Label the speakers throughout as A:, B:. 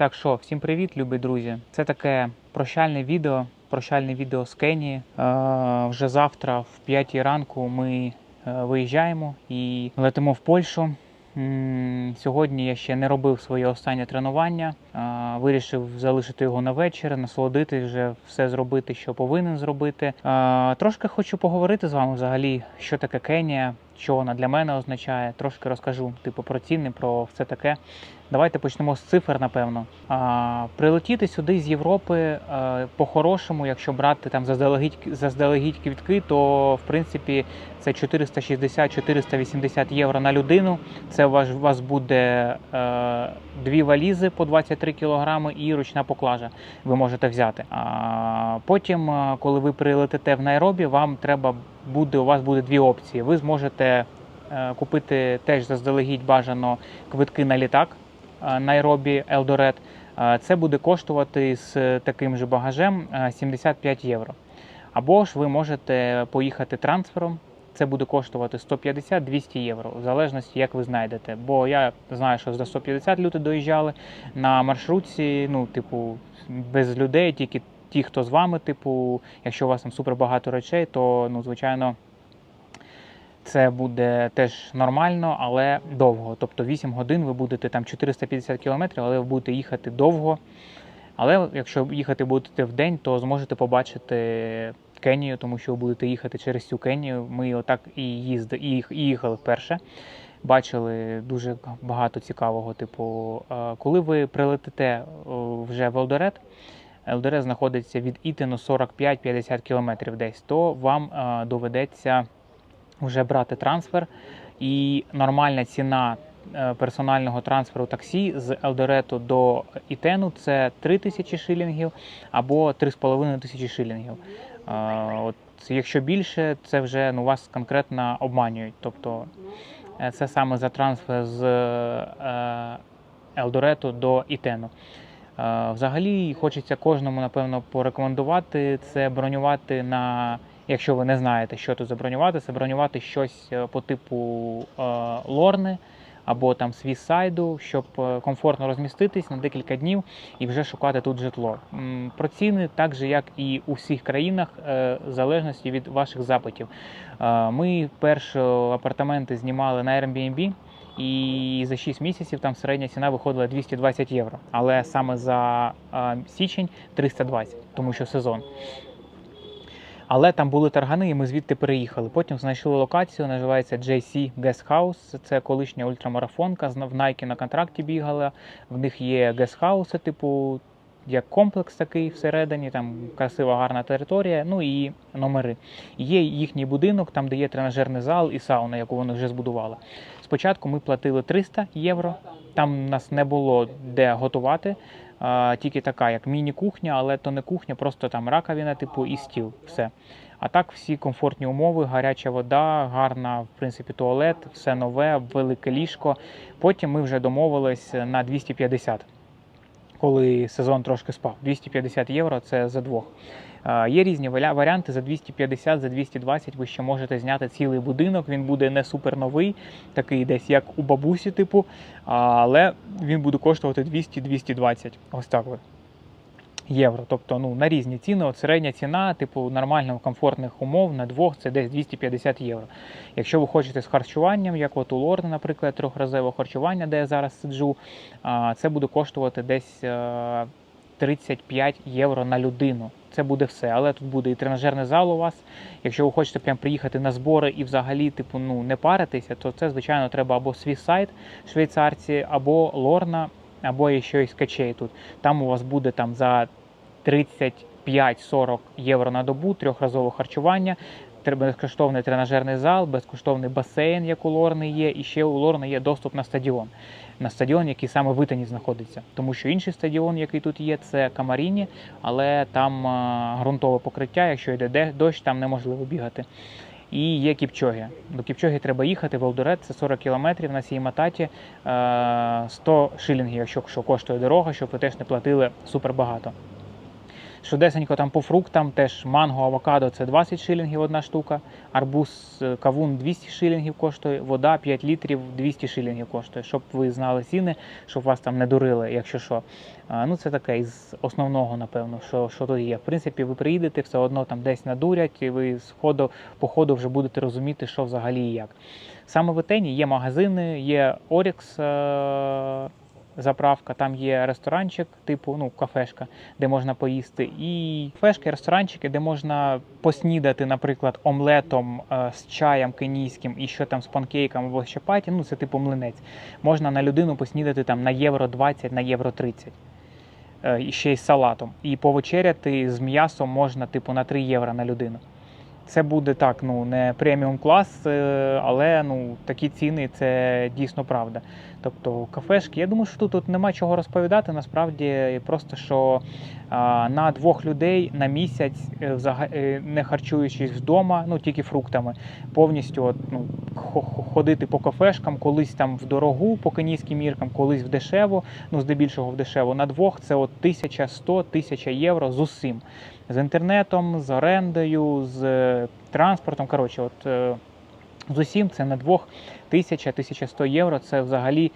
A: Так що, всім привіт, любі друзі. Це таке прощальне відео, прощальне відео з Кенії. Е, вже завтра, в 5 ранку, ми е, виїжджаємо і летимо в Польщу. Сьогодні я ще не робив своє останнє тренування. Е, Вирішив залишити його на вечір, насолодити вже все зробити, що повинен зробити. Е, Трошки хочу поговорити з вами взагалі, що таке Кенія, що вона для мене означає. Трошки розкажу, типу, про ціни, про все таке. Давайте почнемо з цифр, напевно. А, прилетіти сюди з Європи а, по-хорошому, якщо брати там заздалегідь, заздалегідь квітки, то в принципі це 460-480 євро на людину. Це у вас, у вас буде е, дві валізи по 23 кілограми і ручна поклажа. Ви можете взяти. А, потім, коли ви прилетите в Найробі, вам треба буде у вас буде дві опції. Ви зможете е, купити теж заздалегідь бажано квитки на літак. е, Найробі Елдорет. Е, Це буде коштувати з таким же багажем е, 75 євро. Або ж ви можете поїхати трансфером. Це буде коштувати 150-200 євро, в залежності, як ви знайдете. Бо я знаю, що за 150 люди доїжджали на маршрутці, ну, типу, без людей, тільки ті, хто з вами, типу, якщо у вас там супер багато речей, то ну, звичайно. Це буде теж нормально, але довго. Тобто 8 годин ви будете там 450 кілометрів, але ви будете їхати довго. Але якщо їхати будете в день, то зможете побачити Кенію, тому що ви будете їхати через цю Кенію. Ми отак і їзди, і їхали вперше. Бачили дуже багато цікавого. Типу, е, коли ви прилетите вже в Елдорет, Елдорет знаходиться від Ітину 45-50 кілометрів десь, то вам е, доведеться вже брати трансфер. І нормальна ціна е, персонального трансферу таксі з Елдорету до Ітену це 3 тисячі шилінгів або 3,5 тисячі шилінгів. Е, От, якщо більше, це вже ну, вас конкретно обманюють. Тобто це саме за трансфер з Елдорету до Ітену. Взагалі хочеться кожному, напевно, порекомендувати це бронювати на, якщо ви не знаєте, що тут забронювати, це бронювати щось е, по типу е, лорни або там свісайду, щоб е, комфортно розміститись на декілька днів і вже шукати тут житло. Про ціни, так же як і у всіх країнах, в залежності від ваших запитів. Ми перші апартаменти знімали на Airbnb. І за 6 місяців там середня ціна виходила 220 євро. Але саме за е, січень 320, тому що сезон. Але там були таргани, і ми звідти переїхали. Потім знайшли локацію, називається JC Guest House. Це колишня ультрамарафонка. В Nike на контракті бігала. В них є гестхауси, типу, як комплекс такий всередині, там красива гарна територія, ну і номери. Є їхній будинок, там де є тренажерний зал і сауна, яку вони вже збудували. Спочатку ми платили 300 євро. Там нас не було де готувати, а, тільки така, як міні-кухня, але то не кухня, просто там раковина, типу, і стіл. Все. А так всі комфортні умови, гаряча вода, гарна, в принципі, туалет, все нове, велике ліжко. Потім ми вже домовились на 250, коли сезон трошки спав. 250 євро це за двох. Є різні варіанти за 250, за 220 ви ще можете зняти цілий будинок. Він буде не супер новий, такий десь як у бабусі, типу, але він буде коштувати 200-220. Ось так от. Євро, тобто ну на різні ціни. От середня ціна, типу нормально комфортних умов на двох це десь 250 євро. Якщо ви хочете з харчуванням, як от у Лорни, наприклад, трьохразове харчування, де я зараз сиджу, це буде коштувати десь е, 35 євро на людину. Це буде все. Але тут буде і тренажерний зал у вас. Якщо ви хочете прям приїхати на збори і взагалі, типу, ну не паритися, то це звичайно треба або свій сайт швейцарці, або Лорна, або є щось качей тут. Там у вас буде там за 35-40 євро на добу, трьохразове харчування. Безкоштовний тренажерний зал, безкоштовний басейн, як у Лорни є, і ще у Лорни є доступ на стадіон. На стадіон, який саме в Ітані знаходиться. Тому що інший стадіон, який тут є, це Камаріні, але там ґрунтове покриття. Якщо йде дощ, там неможливо бігати. І є Кіпчоги. До Кіпчоги треба їхати в Елдорет, це 40 кілометрів на цій мататі, е, 100 шилінгів, якщо коштує дорога, щоб ви теж не платили супер багато. Швидесенько там по фруктам теж манго, авокадо це 20 шилінгів одна штука, арбуз, е, кавун 200 шилінгів коштує, вода 5 літрів 200 шилінгів коштує, щоб ви знали ціни, щоб вас там не дурили, якщо що. Ну це таке із основного, напевно, що, що тут є. В принципі, ви приїдете, все одно там десь надурять, і ви з ходу по ходу вже будете розуміти, що взагалі і як. Саме в Етені є магазини, є Орікс. Заправка, там є ресторанчик, типу ну кафешка, де можна поїсти, і кафешки, ресторанчики, де можна поснідати, наприклад, омлетом е, з чаєм кенійським і що там з панкейком або з чапаті, ну це типу млинець. Можна на людину поснідати там на євро 20, на євро 30. Е, і ще й з салатом. І повечеряти з м'ясом можна типу на 3 євро на людину. Це буде так, ну не преміум клас, е, але ну такі ціни це дійсно правда. Тобто кафешки, я думаю, що тут, тут нема чого розповідати. Насправді просто що а, на двох людей на місяць, е, е, не харчуючись вдома, ну тільки фруктами, повністю от, ну, хо- хо- ходити по кафешкам, колись там в дорогу по кенійським міркам, колись в дешево, ну здебільшого в дешево. На двох це от 1100-1000 євро з усім. З інтернетом, з орендою, з е, транспортом. Коротше, от з усім це на двох 1000-1100 євро. Це взагалі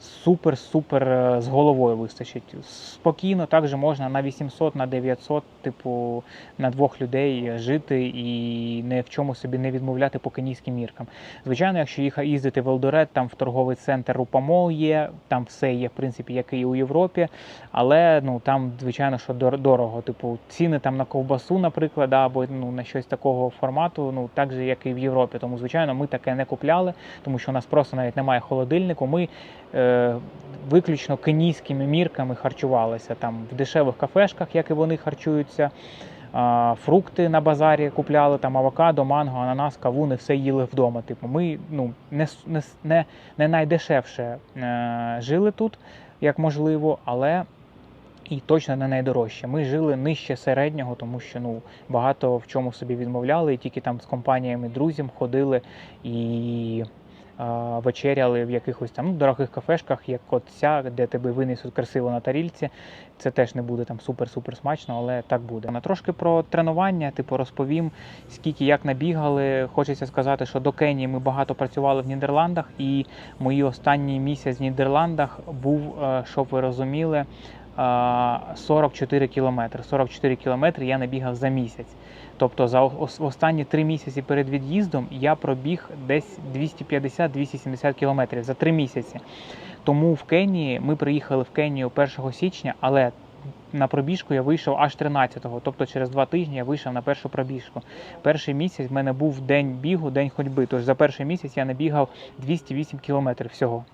A: супер-супер е, з головою вистачить. Спокійно також можна на 800, на 900, типу, на двох людей жити і ні в чому собі не відмовляти по кенійським міркам. Звичайно, якщо їх їздити в Елдорет, там в торговий центр Рупамол є, там все є, в принципі, як і у Європі, але ну там, звичайно, що дорого. Типу, ціни там на ковбасу, наприклад, або ну, на щось такого формату, ну так же, як і в Європі. Тому, звичайно, ми таке не купляли, тому що у нас просто навіть немає холодильнику. Ми е, виключно кенійськими мірками харчувалися там в дешевих кафешках, як і вони харчуються. Фрукти на базарі купляли, там авокадо, манго, ананас, кавуни, все їли вдома. Типу, ми ну, не, не, не, найдешевше е, жили тут, як можливо, але і точно не найдорожче. Ми жили нижче середнього, тому що ну, багато в чому собі відмовляли, і тільки там з компаніями друзів ходили і вечеряли в якихось там ну, дорогих кафешках, як от ця, де тебе винесуть красиво на тарільці. Це теж не буде там супер-супер смачно, але так буде. На трошки про тренування, типу, розповім, скільки як набігали. Хочеться сказати, що до Кенії ми багато працювали в Нідерландах, і мої останній місяць в Нідерландах був, е, щоб ви розуміли, 44 кілометри. 44 кілометри я набігав за місяць. Тобто за ос- останні три місяці перед від'їздом я пробіг десь 250-270 кілометрів за три місяці. Тому в Кенії ми приїхали в Кенію 1 січня, але на пробіжку я вийшов аж 13-го, тобто через два тижні я вийшов на першу пробіжку. Перший місяць в мене був день бігу, день ходьби. Тож за перший місяць я набігав 208 кілометрів всього.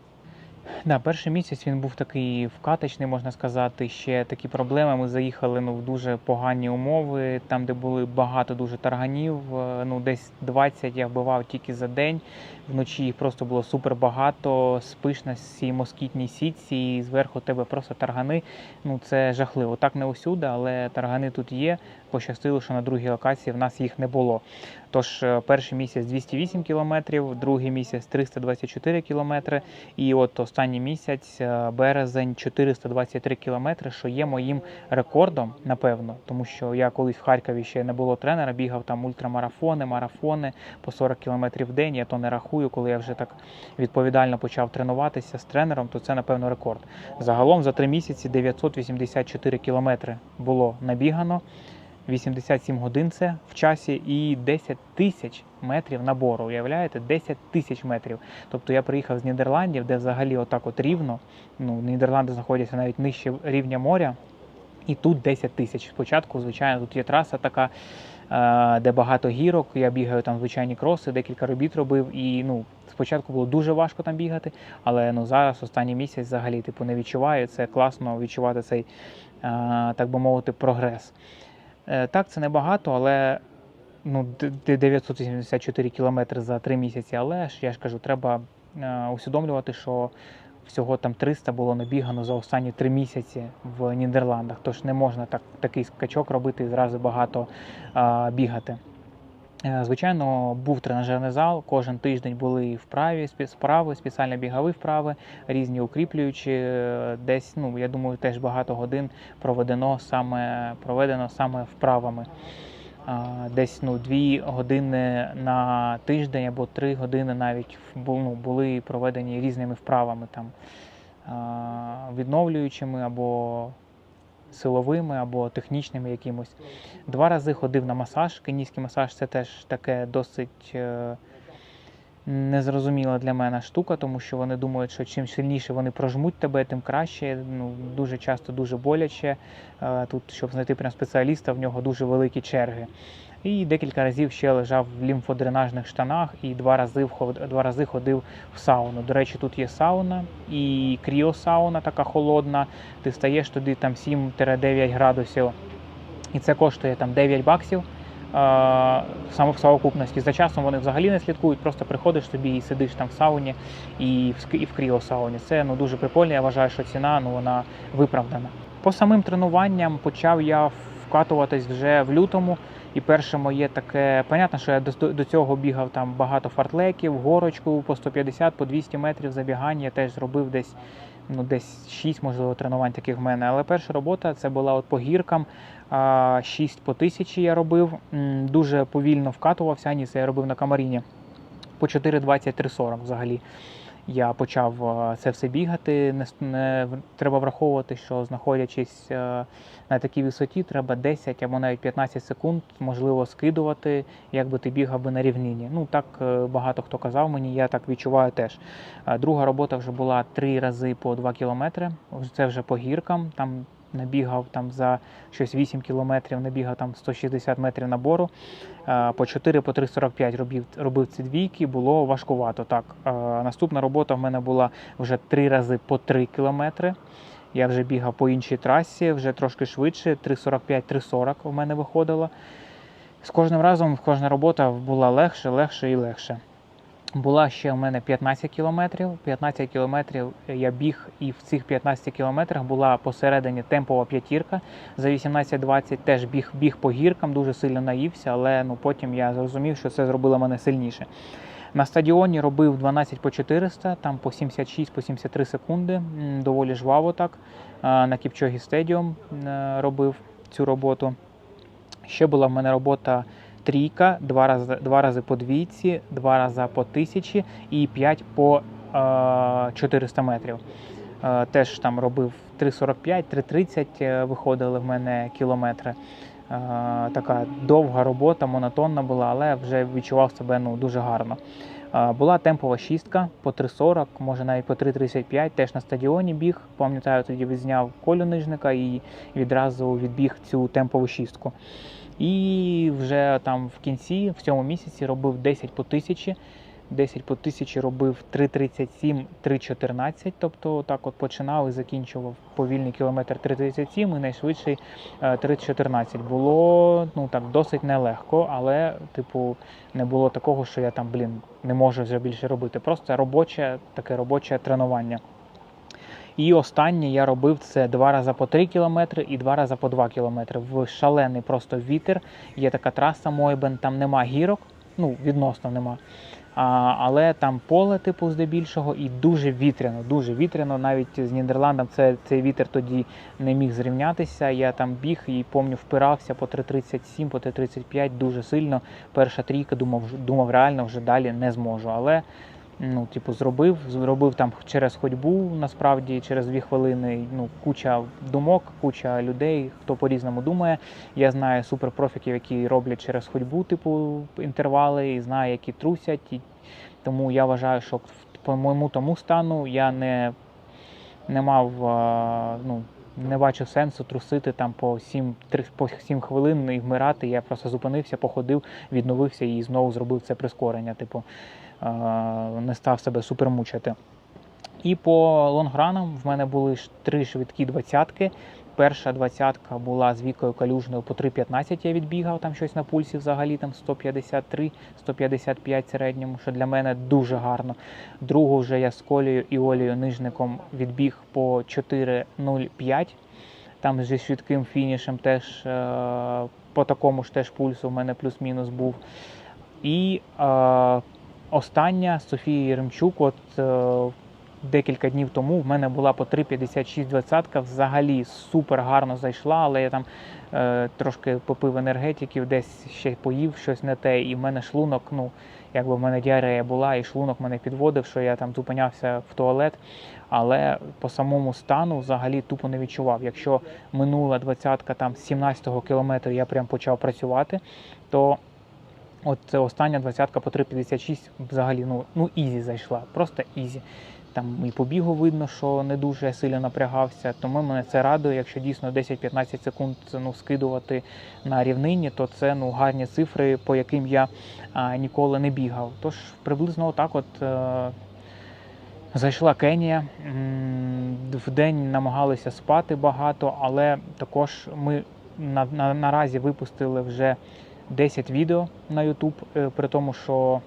A: Да, перший місяць він був такий вкаточний, можна сказати. Ще такі проблеми. Ми заїхали ну, в дуже погані умови, там, де були багато дуже тарганів. е, Ну, десь 20 я вбивав тільки за день. Вночі їх просто було супер багато. Спиш на цій москітній сітці, і зверху тебе просто таргани. Ну це жахливо. Так не усюди, але таргани тут є. Пощастило, що на другій локації в нас їх не було. Тож е, перший місяць 208 кілометрів, другий місяць 324 кілометри. І от останній місяць, е, березень, 423 кілометри, що є моїм рекордом, напевно, тому що я колись в Харкові ще не було тренера, бігав там ультрамарафони, марафони по 40 кілометрів в день. Я то не рахую, коли я вже так відповідально почав тренуватися з тренером, то це напевно рекорд. Загалом за три місяці 984 кілометри було набігано. 87 годин це в часі і 10 тисяч метрів набору. Уявляєте? 10 тисяч метрів. Тобто я приїхав з Нідерландів, де взагалі отак от рівно. Ну, Нідерланди знаходяться навіть нижче рівня моря. І тут 10 тисяч. Спочатку, звичайно, тут є траса така, е, де багато гірок. Я бігаю там звичайні кроси, декілька робіт робив. І ну, спочатку було дуже важко там бігати, але ну, зараз останній місяць взагалі типу, не відчуваю. Це класно відчувати цей, е, так би мовити, прогрес. Е, Так, це небагато, але ну, д- д- 984 кілометри за три місяці. Але ж я ж кажу, треба е, усвідомлювати, що всього там 300 було набігано за останні три місяці в Нідерландах. Тож не можна так, такий скачок робити і зразу багато а, бігати. Е, Звичайно, був тренажерний зал. Кожен тиждень були вправі, вправи, спеціальні бігові вправи, різні укріплюючі. Е, Десь, ну я думаю, теж багато годин проведено саме проведено саме вправами. Десь ну, дві години на тиждень або три години навіть ну, були проведені різними вправами там відновлюючими або силовими, або технічними якимось. Два рази ходив на масаж. Кенійський масаж це теж таке досить е, незрозуміла для мене штука, тому що вони думають, що чим сильніше вони прожмуть тебе, тим краще. Ну, дуже часто дуже боляче. Е, Тут, щоб знайти прям спеціаліста, в нього дуже великі черги. І декілька разів ще лежав в лімфодренажних штанах і два рази, два рази ходив в сауну. До речі, тут є сауна і кріосауна така холодна. Ти стаєш туди там 7-9 градусів, і це коштує там 9 баксів. Саме в совокупності. За часом вони взагалі не слідкують, просто приходиш собі і сидиш там в сауні і в кріосауні. Це ну, дуже прикольно. Я вважаю, що ціна ну, вона виправдана. По самим тренуванням почав я вкатуватись вже в лютому. І перше моє таке, понятно, що я до, до цього бігав там багато фартлеків, горочку по 150, по 200 метрів забігання. Я теж зробив десь, ну, десь 6, можливо, тренувань таких в мене. Але перша робота це була от по гіркам. а, 6 по тисячі я робив. Дуже повільно вкатувався. Ані це я робив на камаріні. По 4.20-3.40 взагалі. Я почав е, це все бігати. Не, не треба враховувати, що знаходячись е, на такій висоті, треба 10 або навіть 15 секунд, можливо, скидувати, якби ти бігав би на рівнині. Ну так е, багато хто казав мені, я так відчуваю теж. Друга робота вже була три рази по 2 кілометри. Це вже по гіркам. Там набігав там за щось 8 кілометрів, набігав там 160 метрів набору. Е, По 4 по 3,45 робив, робив ці двійки, було важкувато. Так, Е, наступна робота в мене була вже три рази по 3 кілометри. Я вже бігав по іншій трасі, вже трошки швидше, 3,45-3,40 в мене виходило. З кожним разом кожна робота була легше, легше і легше. Була ще у мене 15 кілометрів. 15 кілометрів я біг, і в цих 15 кілометрах була посередині темпова п'ятірка. За 18-20 теж біг, біг по гіркам, дуже сильно наївся, але ну, потім я зрозумів, що це зробило мене сильніше. На стадіоні робив 12 по 400, там по 76 по 73 секунди. Доволі жваво так. На Кіпчогі Стедіум е, робив цю роботу. Ще була в мене робота трійка, два рази, два рази по двійці, два рази по тисячі і 5 по е, 400 метрів. Е, теж там робив 3,45, 3,30 е, виходили в мене кілометри. Е, така довга робота, монотонна була, але вже відчував себе ну, дуже гарно. Е, Була темпова шістка по 3,40, може навіть по 3,35, теж на стадіоні біг. Пам'ятаю, тоді відзняв колю нижника і відразу відбіг цю темпову шістку. І вже там в кінці, в цьому місяці, робив 10 по тисячі. 10 по тисячі робив 3,37, 3,14, тобто так от починав і закінчував повільний кілометр 3,37 і найшвидший е, 3,14. Було ну так досить нелегко, але типу не було такого, що я там, блін, не можу вже більше робити. Просто робоче, таке робоче тренування. І останнє я робив це два рази по 3 кілометри і два рази по 2 кілометри. В шалений просто вітер. Є така траса Мойбен, там нема гірок, ну відносно нема. А, але там поле, типу, здебільшого, і дуже вітряно, дуже вітряно. Навіть з Нідерландом це, цей вітер тоді не міг зрівнятися. Я там біг і помню, впирався по 3.37, по 3.35 дуже сильно. Перша трійка думав, думав, реально вже далі не зможу. Але ну, типу, зробив, зробив там через ходьбу, насправді, через дві хвилини. Ну, куча думок, куча людей, хто по-різному думає. Я знаю суперпрофіків, які роблять через ходьбу, типу, інтервали, і знаю, які трусять. І тому я вважаю, що по моєму тому стану я не, не мав, ну, не бачив сенсу трусити там по 7, 3, по 7 хвилин і вмирати. Я просто зупинився, походив, відновився і знову зробив це прискорення. Типу, не став себе супермучити. І по лонгранам в мене були три швидкі двадцятки. Перша двадцятка була з вікою калюжною по 3,15 я відбігав, там щось на пульсі взагалі там 153-155 середньому, що для мене дуже гарно. Другу вже я з колею і Олею нижником відбіг по 4,05. Там зі швидким фінішем теж е, по такому ж теж пульсу в мене плюс-мінус був. І е, остання Софія Єремчук, от е, декілька днів тому в мене була по 3,56 двадцятка. Взагалі супер гарно зайшла, але я там е, трошки попив енергетиків, десь ще поїв щось не те, і в мене шлунок, ну якби в мене діарея була, і шлунок мене підводив, що я там зупинявся в туалет. Але по самому стану взагалі тупо не відчував. Якщо минула двадцятка там 17-го кілометру я прям почав працювати, то от остання двадцятка по 3,56 взагалі ну, ну ізі зайшла, просто ізі. Там і по бігу видно, що не дуже сильно напрягався, тому мене це радує. Якщо дійсно 10-15 секунд ну, скидувати на рівнині, то це ну, гарні цифри, по яким я а, ніколи не бігав. Тож приблизно отак от. Е, Зайшла Кенія. В день намагалися спати багато, але також ми на, на, наразі випустили вже 10 відео на YouTube, е, при тому, що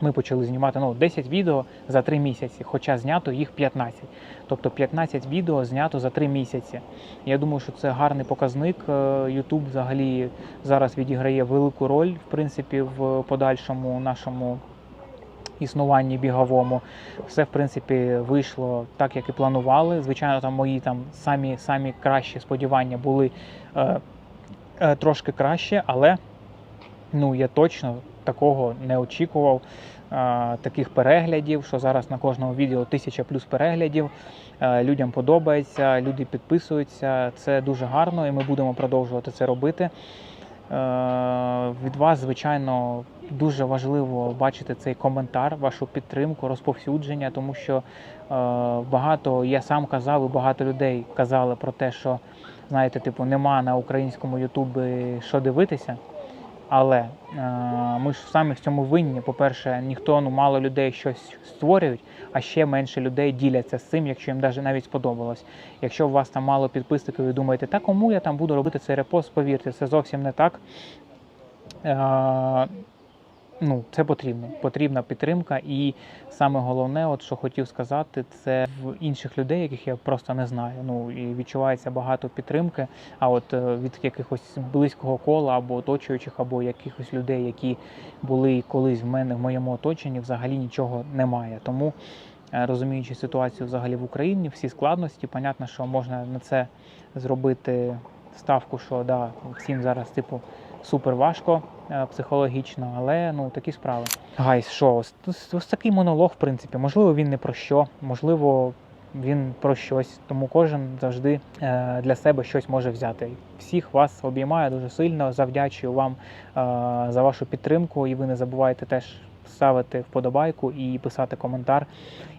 A: ми почали знімати ну, 10 відео за 3 місяці, хоча знято їх 15. Тобто 15 відео знято за 3 місяці. Я думаю, що це гарний показник. Е, YouTube взагалі зараз відіграє велику роль, в принципі, в подальшому нашому існуванні біговому. Все, в принципі, вийшло так, як і планували. Звичайно, там мої там самі, самі кращі сподівання були е, е, трошки краще, але ну, я точно такого не очікував. е, Таких переглядів, що зараз на кожному відео тисяча плюс переглядів. Е, Людям подобається, люди підписуються. Це дуже гарно, і ми будемо продовжувати це робити. Е, Від вас, звичайно, дуже важливо бачити цей коментар, вашу підтримку, розповсюдження, тому що е, багато я сам казав, і багато людей казали про те, що знаєте, типу, нема на українському Ютубі що дивитися. Але е, ми ж самі в цьому винні. По-перше, ніхто ну мало людей щось створюють, а ще менше людей діляться з цим, якщо їм даже навіть сподобалось. Якщо у вас там мало підписників, і думаєте, та кому я там буду робити цей репост, повірте, це зовсім не так. Е, ну, це потрібно. Потрібна підтримка. І саме головне, от що хотів сказати, це в інших людей, яких я просто не знаю. Ну і відчувається багато підтримки. А от е, від якихось близького кола або оточуючих, або якихось людей, які були колись в мене в моєму оточенні, взагалі нічого немає. Тому. е, Розуміючи ситуацію взагалі в Україні, всі складності, понятно, що можна на це зробити ставку, що да, всім зараз типу супер важко психологічно, але ну такі справи. Гайс, що ось, ось, такий монолог, в принципі. Можливо, він не про що, можливо, він про щось. Тому кожен завжди е, для себе щось може взяти. Всіх вас обіймаю дуже сильно. Завдячую вам е, за вашу підтримку, і ви не забувайте теж ставити вподобайку і писати коментар.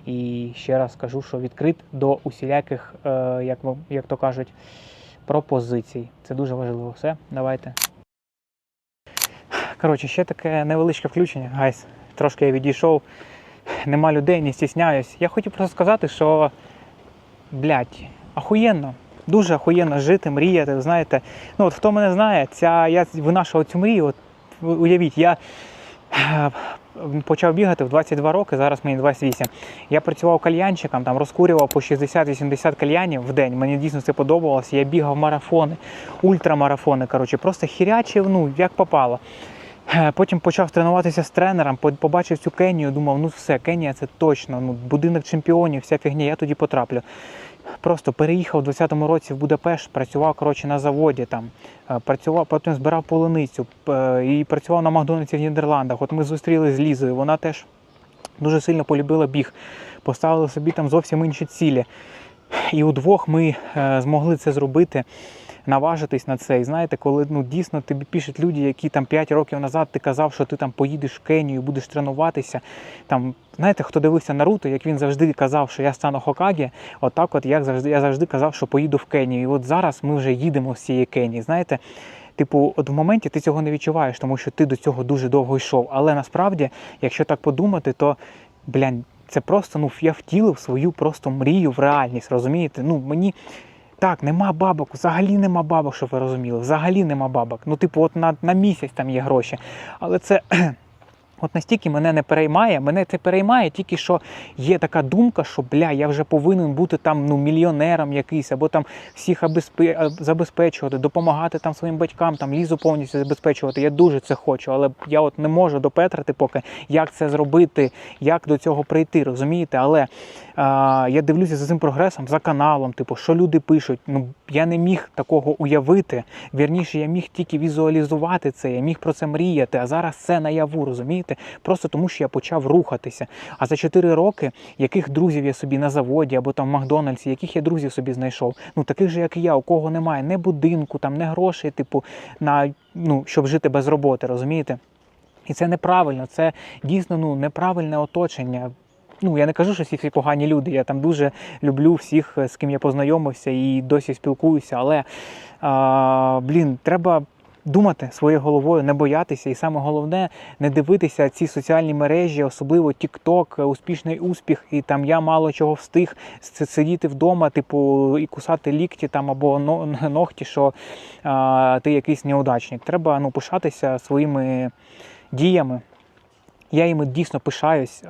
A: І ще раз кажу, що відкрит до усіляких, е, як, як то кажуть, пропозицій. Це дуже важливо. Все, давайте. Коротше, ще таке невеличке включення. Гайс, трошки я відійшов. Нема людей, не стісняюсь. Я хотів просто сказати, що блядь, ахуєнно. Дуже ахуєнно жити, мріяти. Знаєте, ну от хто мене знає, ця я винашував цю мрію. От уявіть, я е, почав бігати в 22 роки, зараз мені 28. Я працював кальянчиком, там розкурював по 60-80 кальянів в день. Мені дійсно це подобалося. Я бігав марафони, ультрамарафони. Коротше, просто хірячив, ну як попало. Е, Потім почав тренуватися з тренером, побачив цю Кенію, думав, ну все, Кенія це точно, ну будинок чемпіонів, вся фігня, я тоді потраплю. Просто переїхав у 20-му році в Будапешт, працював коротше, на заводі там, е, працював, потім збирав полуницю е, і працював на Макдональдсі в Нідерландах. От ми зустрілися з Лізою, вона теж дуже сильно полюбила біг, поставили собі там зовсім інші цілі. І удвох ми змогли це зробити, наважитись на це. І знаєте, коли ну, дійсно тобі пишуть люди, які там 5 років назад ти казав, що ти там поїдеш в Кенію, будеш тренуватися. Там, знаєте, хто дивився Наруто, як він завжди казав, що я стану Хокагі, отак, от як завжди, я завжди казав, що поїду в Кенію. І от зараз ми вже їдемо з цієї Кенії. Знаєте, Типу, от в моменті ти цього не відчуваєш, тому що ти до цього дуже довго йшов. Але насправді, якщо так подумати, то блядь, це просто ну я втілив свою просто мрію в реальність. Розумієте? Ну мені так, нема бабок, взагалі нема бабок, щоб ви розуміли. Взагалі нема бабок. Ну, типу, от на, на місяць там є гроші. Але це От настільки мене не переймає, мене це переймає, тільки що є така думка, що бля, я вже повинен бути там ну мільйонером якийсь, або там всіх забезпечувати, допомагати там своїм батькам, там лізу повністю забезпечувати. Я дуже це хочу, але я от не можу допетрити поки, як це зробити, як до цього прийти, розумієте? Але я дивлюся за цим прогресом, за каналом, типу, що люди пишуть. Ну я не міг такого уявити. Вірніше, я міг тільки візуалізувати це, я міг про це мріяти. А зараз це наяву, розумієте? Просто тому, що я почав рухатися. А за 4 роки, яких друзів я собі на заводі або там в Макдональдсі, яких я друзів собі знайшов, ну таких же, як і я, у кого немає не будинку, там не грошей, типу, на ну щоб жити без роботи, розумієте? І це неправильно, це дійсно ну неправильне оточення. Ну, я не кажу, що всі всі погані люди. Я там дуже люблю всіх, з ким я познайомився і досі спілкуюся. Але а, блін, треба думати своєю головою, не боятися. І саме головне не дивитися ці соціальні мережі, особливо TikTok, успішний успіх, і там я мало чого встиг сидіти вдома, типу, і кусати лікті там або ногті, що а, ти якийсь неудачник. Треба ну, пишатися своїми діями. Я їми дійсно пишаюсь. Е,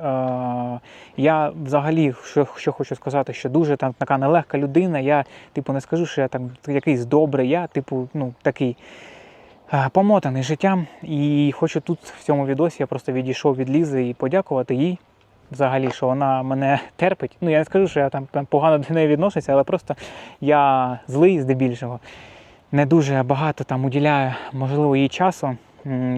A: Я взагалі, що, що хочу сказати, що дуже там така нелегка людина. Я, типу, не скажу, що я там якийсь добрий, я, типу, ну, такий е, помотаний життям. І хочу тут в цьому відосі я просто відійшов від Лізи і подякувати їй. Взагалі, що вона мене терпить. Ну, я не скажу, що я там погано до неї відношуся, але просто я злий здебільшого. Не дуже багато там уділяю, можливо, їй часу.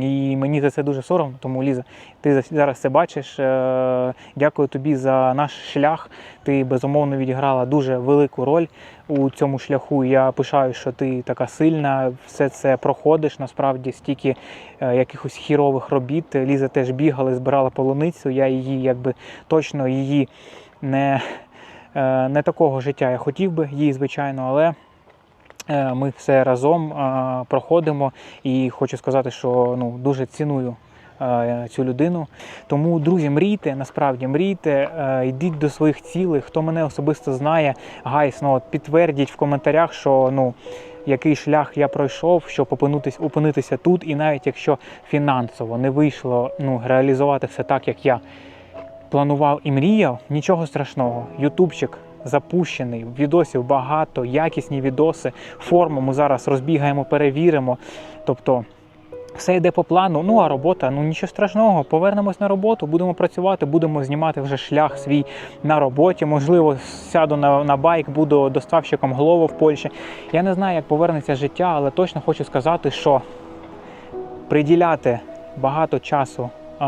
A: І мені за це дуже соромно, тому Ліза, ти зараз це бачиш. Е, Дякую тобі за наш шлях. Ти безумовно відіграла дуже велику роль у цьому шляху. Я пишаю, що ти така сильна, все це проходиш. Насправді стільки е, якихось хірових робіт. Ліза теж бігала, збирала полуницю. Я її якби точно її не, е, не такого життя я хотів би їй, звичайно, але. Е, Ми все разом е, проходимо, і хочу сказати, що ну дуже ціную е, цю людину. Тому, друзі, мрійте, насправді мрійте, йдіть до своїх цілей. Хто мене особисто знає, гайс, ну от підтвердіть в коментарях, що ну. Який шлях я пройшов, щоб опинитися, опинитися тут, і навіть якщо фінансово не вийшло ну, реалізувати все так, як я планував і мріяв, нічого страшного. Ютубчик запущений, відосів багато, якісні відоси. Форму ми зараз розбігаємо, перевіримо. Тобто все йде по плану. Ну а робота, ну нічого страшного. Повернемось на роботу, будемо працювати, будемо знімати вже шлях свій на роботі. Можливо, сяду на, на байк, буду доставщиком голову в Польщі. Я не знаю, як повернеться життя, але точно хочу сказати, що приділяти багато часу а,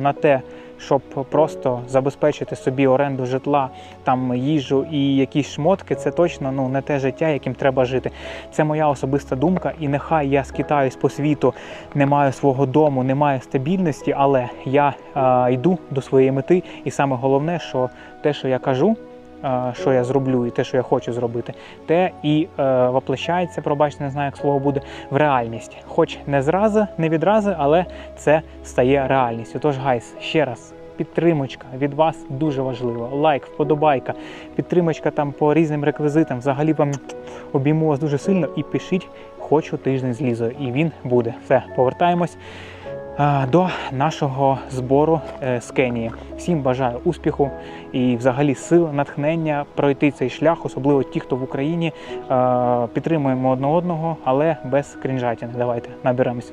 A: на те, щоб просто забезпечити собі оренду житла, там їжу і якісь шмотки, це точно ну не те життя, яким треба жити. Це моя особиста думка, і нехай я скитаюсь по світу, не маю свого дому, не маю стабільності, але я е, йду до своєї мети, і саме головне, що те, що я кажу. Що я зроблю, і те, що я хочу зробити, те і е, воплощається, пробачте, не знаю, як слово буде, в реальність. Хоч не зразу, не відразу, але це стає реальністю. Тож, гайс, ще раз. Підтримочка від вас дуже важлива. Лайк, вподобайка, підтримочка там по різним реквізитам. Взагалі вам обійму вас дуже сильно і пишіть, хочу тиждень з Лізою. І він буде. Все, повертаємось до нашого збору е, з Кенії. Всім бажаю успіху і взагалі сил, натхнення пройти цей шлях, особливо ті, хто в Україні. Е, Підтримуємо одне одного, але без крінжатін. Давайте наберемося.